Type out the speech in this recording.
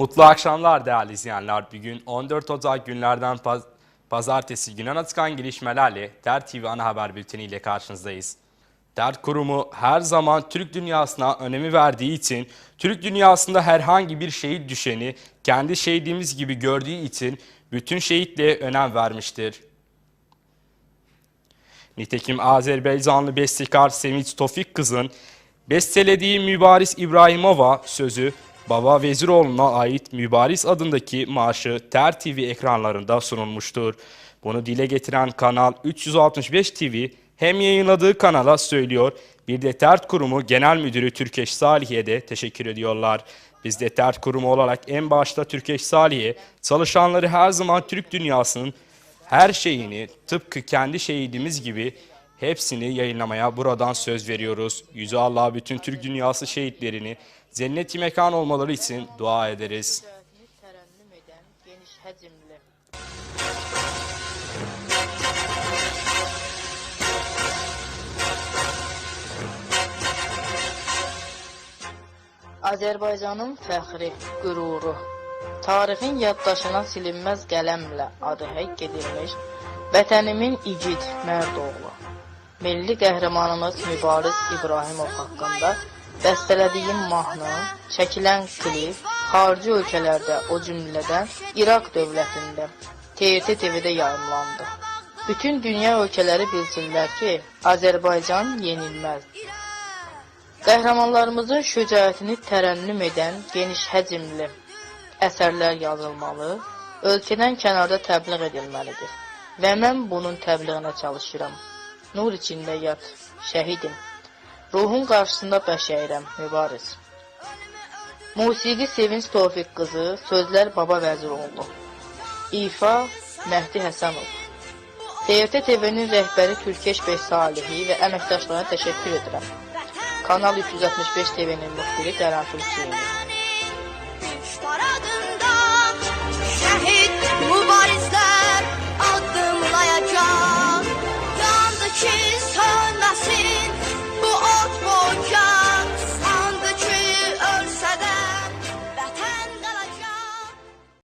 Mutlu akşamlar değerli izleyenler. Bugün 14 Ocak günlerden paz- pazartesi güne atıkan gelişmelerle TER TV ana haber bülteni ile karşınızdayız. TER kurumu her zaman Türk dünyasına önemi verdiği için Türk dünyasında herhangi bir şehit düşeni kendi şehidimiz gibi gördüğü için bütün şehitliğe önem vermiştir. Nitekim Azerbaycanlı bestekar Sevinç Tofik kızın bestelediği Mübariz İbrahimova sözü Baba Veziroğlu'na ait Mübariz adındaki marşı TER TV ekranlarında sunulmuştur. Bunu dile getiren kanal 365 TV hem yayınladığı kanala söylüyor bir de TER Kurumu Genel Müdürü Türkeş Salih'e de teşekkür ediyorlar. Biz de TER Kurumu olarak en başta Türkeş Salih'e çalışanları her zaman Türk dünyasının her şeyini tıpkı kendi şehidimiz gibi hepsini yayınlamaya buradan söz veriyoruz. Yüce Allah bütün Türk dünyası şehitlerini cennet mekan olmaları için dua ederiz. Azərbaycanın fəxri, qüruru, tarixin yaddaşına silinməz qələmlə adı həkk edilmiş vətənimin igid mərd oğlu, milli qəhrəmanımız Mübariz İbrahimov haqqında bəstələdiyim mahnı, çəkilən klip xarici ölkələrdə, o cümlədən İraq dövlətində, TRT TV-də yayımlandı. Bütün dünya ölkələri bilsinlər ki, Azərbaycan yenilməz. Qəhrəmanlarımızın şücaətini tərənnüm edən geniş həcmli əsərlər yazılmalı, ölkədən kənarda təbliğ edilməlidir. Və mən bunun təbliğinə çalışıram. Nur içində yat, şəhidim. Ruhun qarşısında bəşəyirəm, mübariz. Musiqi Sevinç Tofiq qızı, sözlər Baba Vəziroğlu. İfa Məhdi Həsənov. TRT TV-nin rəhbəri Türkeş Bəy Salihi və əməkdaşlarına təşəkkür edirəm. Kanal 365 TV-nin müxbiri Qəranfil Hüseyni.